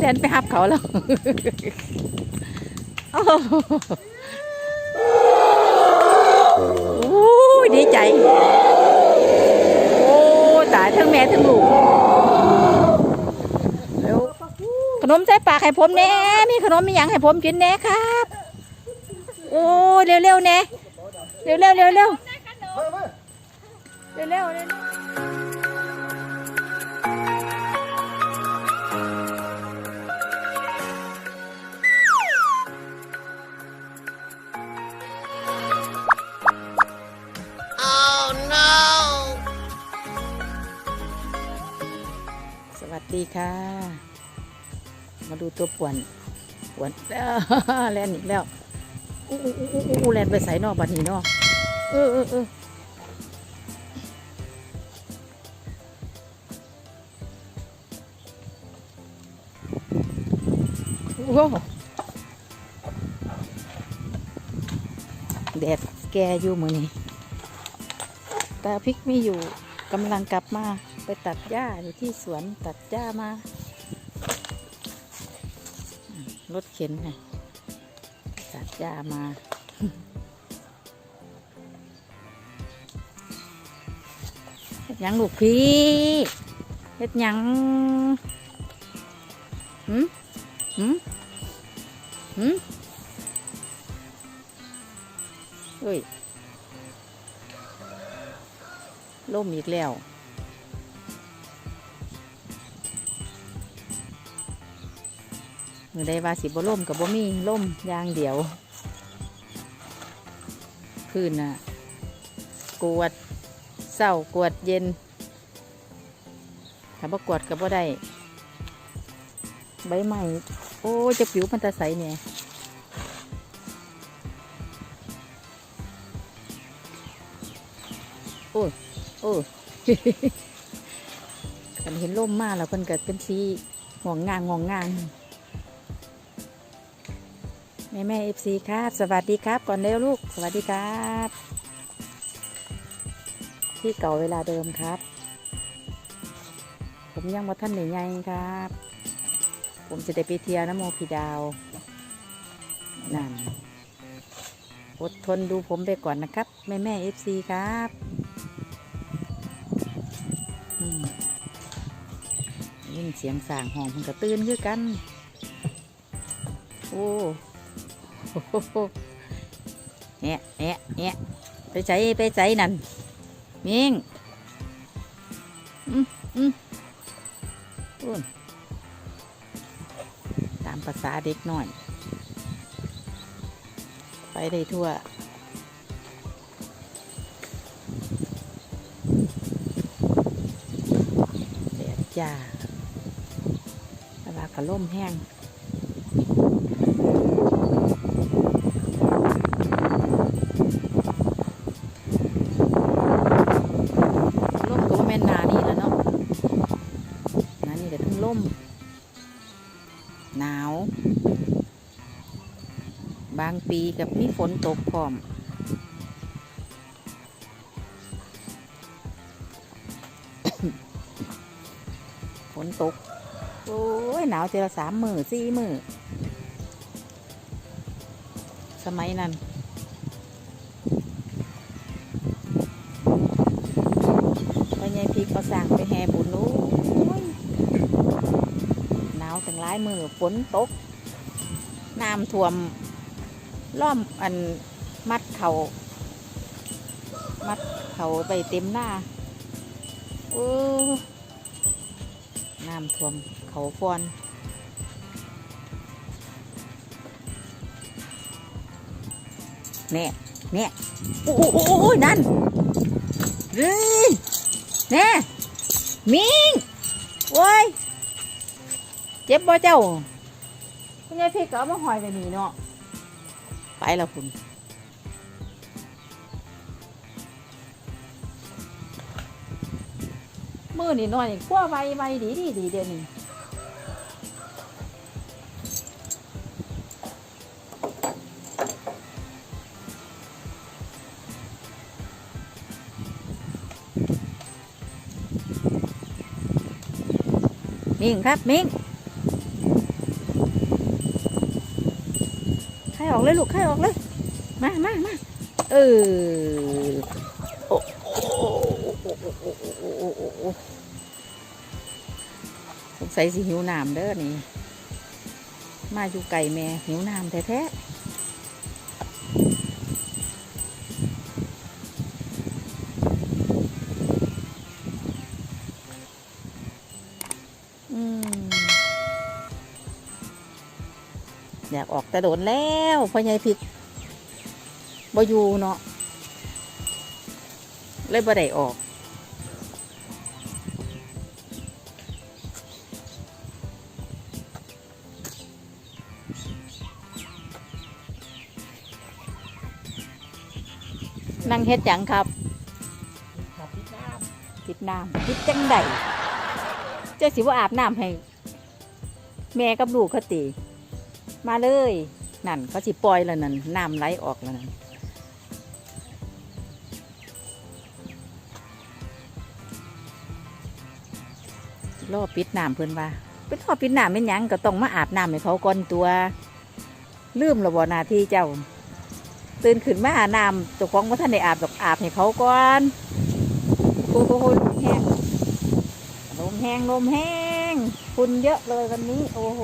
เดินไปหับเขาแล้วโอ้โหดีใจ โอ้ตายทั้งแม่ทั้งลูกเร็วขนมใส่ปากให้ผมแน่มีขนมมีหยังให้ผมกินแน่ครับ โอ้เร็วเร็วๆแน่เร็วเร็วเร็วเร็วเร็วเร็วเร็ว ดีค่ะ มาดูตัวป่วนป่วนแลนอีกแล้วอู้อู้อู้อู้อู้แลนไปใส่นอกบัดนี้เนอกเออเออเออโอ้โหแดดแกอยู่มือนี้ตาพริกไม่อยู่กำลังกลับมา ไปตัดหญ้าอยู่ที่สวนตัดหญ้ามารถเข็นไงตัดหญ้ามาเฮ็ดยังลูกพี่เฮ็ดยังหืมหืมหืมเฮ้ยล่มอีกแล้ว มือใดว่าสิบ่ล่มกับบ่มีล่มยางเดียวคืนน่ะ กวดเศร้ากวดเย็นถ้าบ่กวดกับบ่ได้ใบใหม่โอ้จะผิวมันตะใสเนี่ยโอ้โอ้กันเห็นล่มมากแล้วเพิ่นก็เป็นสีงองงางงองงาง แม่แม่เอฟซีครับ สวัสดีครับ ก่อนเร็วลูก สวัสดีครับ ที่เก่าเวลาเดิมครับ ผมยังมาท่านใหญ่ๆครับ ผมจะได้ไปเที่ยวน้ำโมพีดาว นั่น อดทนดูผมไปก่อนนะครับ แม่แม่เอฟซีครับยินเสียงสางห้องมันก็ตื่นคือกัน โอ้ โอ้โหแอะแอะแอะไปใจไปใจนั่นมิงอืมอืมอุ่นตามภาษาเด็กหน่อย ไปได้ทั่วแดดจ้าเวลากระล่มแห้ง ปีกับมีฝนตกพร้อม ฝนตก โอ้ย หนาวเจอสามมือสี่มือสมัยนั้นพอยายพีก็สั่งไปแห่บุญนู้หนาวถึงหลายมือฝนตก น้ำท่วม ล้อมอันมัดเขามัดเขาไปเต็มหน้าโอ้น้ำท่วมเขาฟอนเนี่ยเนี่ยโอ้โหนั่นเฮ้ยแน่มิงโว้ย เจ็บบ่เจ้าคุณยายพี่ก็เอามาหอยไปนี่เนาะ ไปแล้วคุณมือนี่น้อยกว่าไวไวดีดีดีเดี๋ยวนี้มิงครับมิง อกเลยลูกไข่ออกเลย มามามาเออโสงสัยสิหิวน้ำเด้อนี่ มาอยู่ไก่แม่หิวน้ำแท้ๆ อยากออกแต่โดนแล้วพ่อใหญ่พริกบ่อยู่เนาะเลยบ่ได้ออกนั่งเฮ็ดหยังครับขับพิษน้คิดน้ำคิดจังใดเจ้าสิว่าอาบน้ำให้ แม่กับลูกเขาตี มาเลย นั่นเขาสิปล่อยแล้วนั่นน้ำไหลออกแล้วนั่นรอปิดน้ำเพิ่อนว่าเป็นรอปิดน้ำเป็นยังก็ต้องมาอาบน้ำให้เขาก่อนตัวลืมระบอนาที่เจ้า ตื่นขึ้นมาหาบน้ำตัวของว่าท่านได้อาบดอกอาบให้เขาก่อนโอ้โหลมแห้งลมแห้งลมแห้งฝุ่นเยอะเลยวันนี้ โอ้โห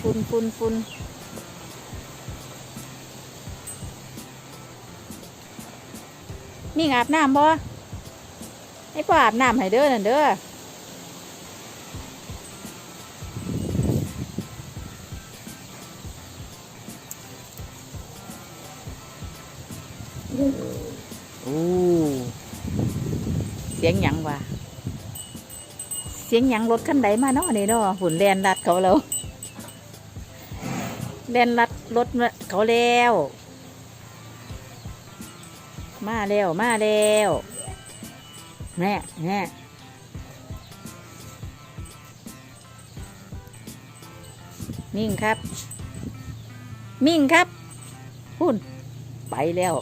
ฝุ่นฝุ่นฝุ่นนี่อาบน้ำบ่ให้พ่ออาบน้ำให้เด้อนั่นเด้อโอ้เสียงหยังวะเสียงหยังรถคันใดมาเนาะนี่เนาะฝุ่นแลนลัดเขาแล้ว แล่นรัดรถเขาแล้ว มาแล้ว มาแล้วแม่แม่มิ่งครับ มิ่งครับพุ่นไปแล้ว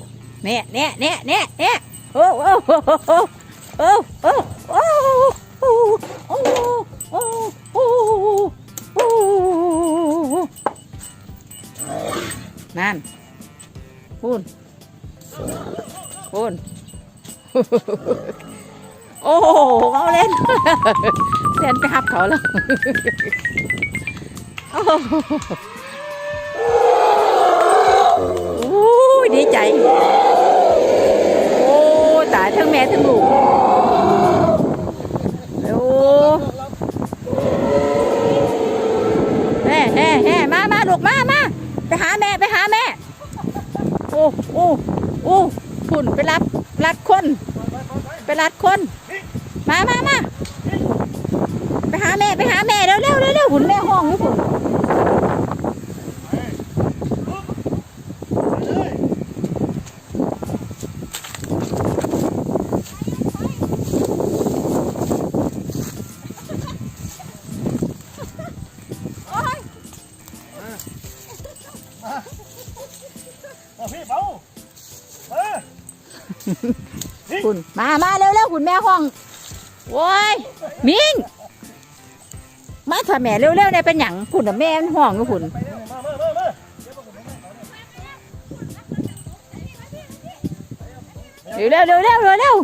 แน่แน่แน่แน่แน่โอ้โอ้โอ้โอ้โอ้โอ้โอ้ นั่นพูนพูนโอ้โหเอาเล่นเล่นไปหับเขาแล้วโอ้โหโอ้ยดีใจ โอ้ตายทั้งแม่ทั้งลูกโอ้แฮ่แฮ่แฮ่มามาลูกมามา ไปหาแม่ไปหาแม่ โอ้โอ้โอ้ฝุ่นไปรับรัดคนไปรัดคน มามามาไปหาแม่ไปหาแม่เร็วเร็วเร็วหุ่นแม่ห้องนี่ฝุ่น ฝุ่นมามาเร็วเร็วฝุ่นแม่ห้องโว้ยมิงมาถ้าแม่เร็วเร็วเนี่ยเป็นหยังฝุ่นน่ะแม่ห้องอยู่ฝุ่นเร็วเร็วเร็วเร็วเร็วเร็ว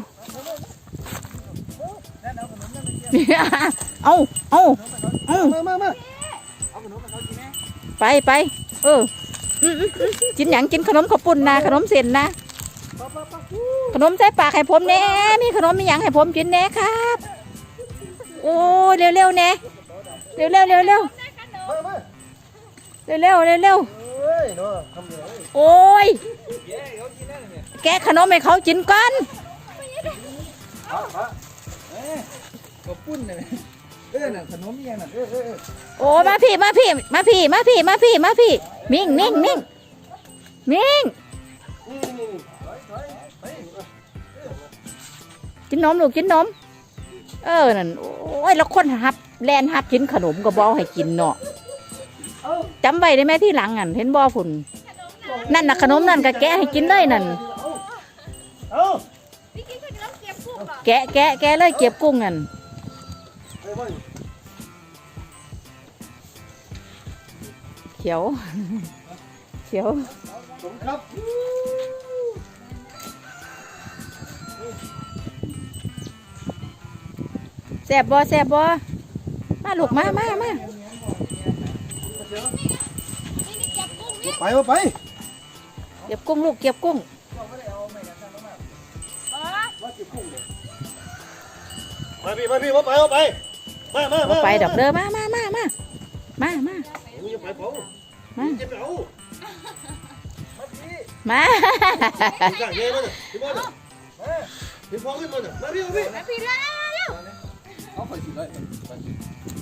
เอาเอาเอามามามาเอมมาเขากินไปไปเอออืมอืมอืมกินหยังกินขนมข้าวปุ้นนะขนมเส้นนะ ขนมใส่ปากให้ผมแน่มีขนมมีหยังให้ผมกินแน่ครับ โอ้เร็วเร็วๆแน่เร็วเร็วเร็วเร็วเร็วเร็วเร็วเร็วโอ้ย แกะขนมให้เขากินก่อนกบปุ้นเนี่ยเออน่ะขนมยังน่ะเออเออเออโอ้มาพี่มาพี่มาพี่มาพี่มาพี่มาพี่มิ่งมิ่งมิ่งมิ่ง กินนมลูกกินนม เออนั่นโอ้ยแล้วคนหับแลนหับกินขนมก็บอให้กินเนาะจำไว้ได้ไหมที่หลังอะเห็นบอฝุ่นนั่นน่ะขนมนั่นก็แกะให้กินเลยนั่นแกะแกะแกะเลยเก็บกุ้งนั่นเขขียว เขียวสมครับ แสบบ่แสบบ่มาลูกมามามาไปว่าไปเก็บกุ้งลูกเก็บกุ้งมาพี่มาพี่มาไปมาไปมามาบ่ไปดอกเด้อมามามามามามามึงอย่าไปเผามาจะไปเอามาพี่กางเงี้ยมันพี่บอลพี่พองขึ้นมันมาพี่มาพี่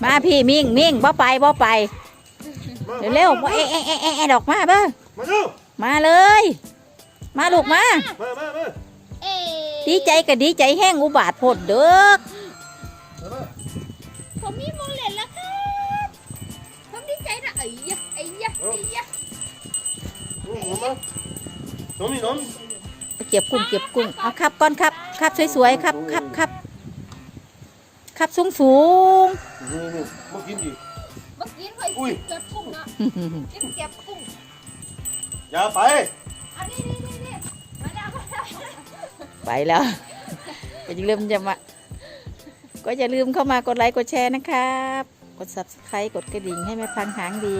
มาพี่มิ่งมิ่งบ่ไปบ่ไป เร็วๆบ่เอ๊ะเอ๊ะเอ๊ะเอ๊ะเอ๊ะดอกมาเบ้อมาดูมาเลย มาลูกมา มามามาดีใจก็ดีใจแห้งอุบาทโพดเด้อผมมีโมเลนแล้วครับผมดีใจนะไอ้ยะไอ้ยะไอ้ยะน้องมาน้องนี่น้องเก็บกุ้งเก็บกุ้งเอาครับก่อนครับครับสวยๆครับครับครับครับ สูงสูงนี่นี่มากินดิเมื่อกี้เคยอุ้ยเกิดกุ้งนะๆกินเก็บกุ้งอย่าไปอันนี้นี่นี่นี่มาแล้วมาแล้วไปแล้วก็อย่าลืมจะมาก็อย่าลืมเข้ามากดไลค์กดแชร์นะครับ กด subscribe กดกระดิ่งให้แม่พังหางดี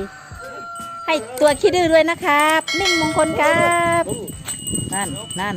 ให้ตัวคิดดื้อด้วยนะครับ นิ่งมงคลครับ นั่นนั่น